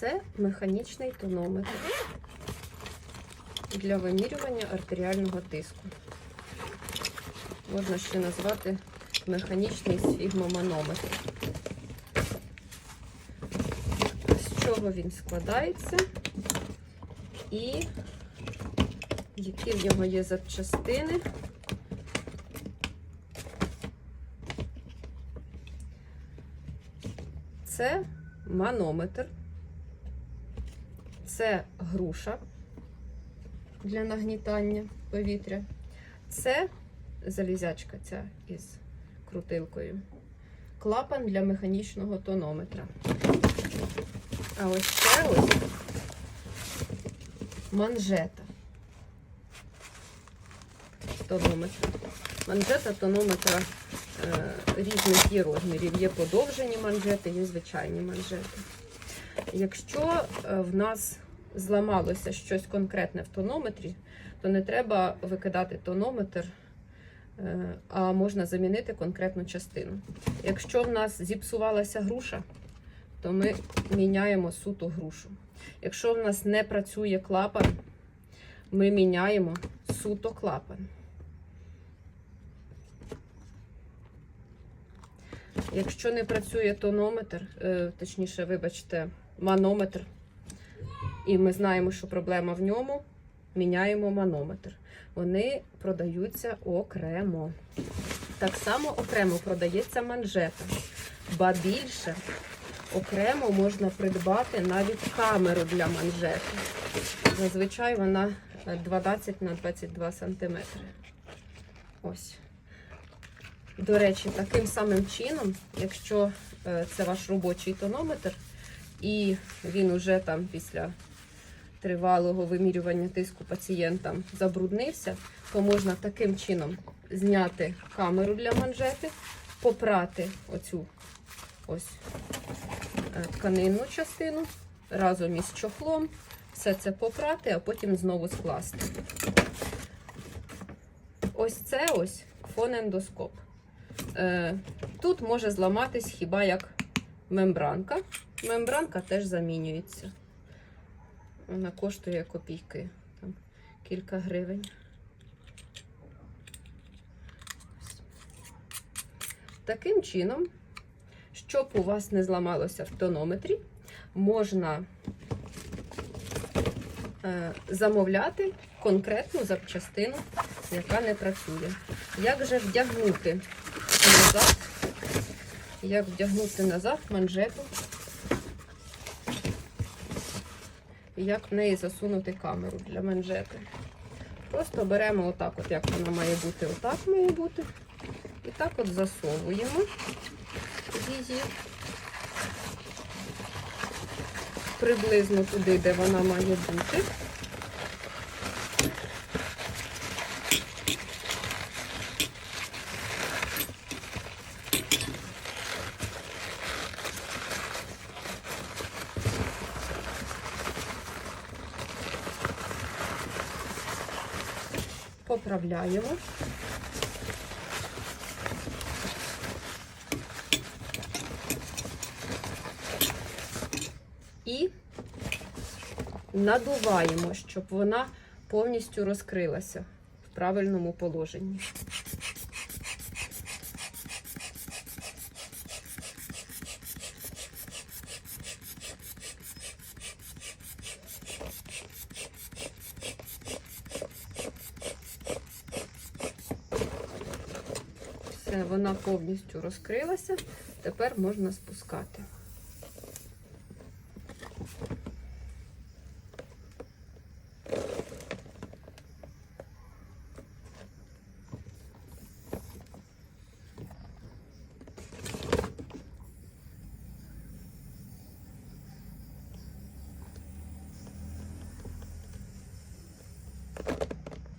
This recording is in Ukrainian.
Це механічний тонометр для вимірювання артеріального тиску. Можна ще назвати механічний сфігмоманометр. З чого він складається і які в нього є запчастини. Це манометр, це груша для нагнітання повітря, це залізячка ця із крутилкою, клапан для механічного тонометра. А ось ще ось манжета тонометра. Манжета тонометра е, різних є розмірів. Є подовжені манжети, є звичайні манжети. Якщо е, в нас зламалося щось конкретне в тонометрі, то не треба викидати тонометр, е, а можна замінити конкретну частину. Якщо в нас зіпсувалася груша, то ми міняємо суто грушу. Якщо в нас не працює клапан, ми міняємо суто клапан. Якщо не працює тонометр, е, точніше, вибачте, манометр, і ми знаємо, що проблема в ньому, міняємо манометр. Вони продаються окремо. Так само окремо продається манжета. Ба більше окремо можна придбати навіть камеру для манжети. Зазвичай вона 12 на 22 см. Ось. До речі, таким самим чином, якщо е, це ваш робочий тонометр, і він уже там після тривалого вимірювання тиску пацієнтам забруднився, то можна таким чином зняти камеру для манжети, попрати оцю ось е, тканинну частину разом із чохлом, все це попрати, а потім знову скласти. Ось це ось фонендоскоп. Е, Тут може зламатись хіба як мембранка. Мембранка теж замінюється. Вона коштує копійки, там кілька гривень. Таким чином, щоб у вас не зламалося в тонометрі, можна е, замовляти конкретну запчастину, яка не працює. Як же вдягнути назад, як вдягнути назад манжету, і як в неї засунути камеру для манжети. Просто беремо отак, от як вона має бути, отак має бути. І так от засовуємо її приблизно туди, де вона має бути. Поправляємо. І надуваємо, щоб вона повністю розкрилася в правильному положенні. Вона повністю розкрилася. Тепер можна спускати.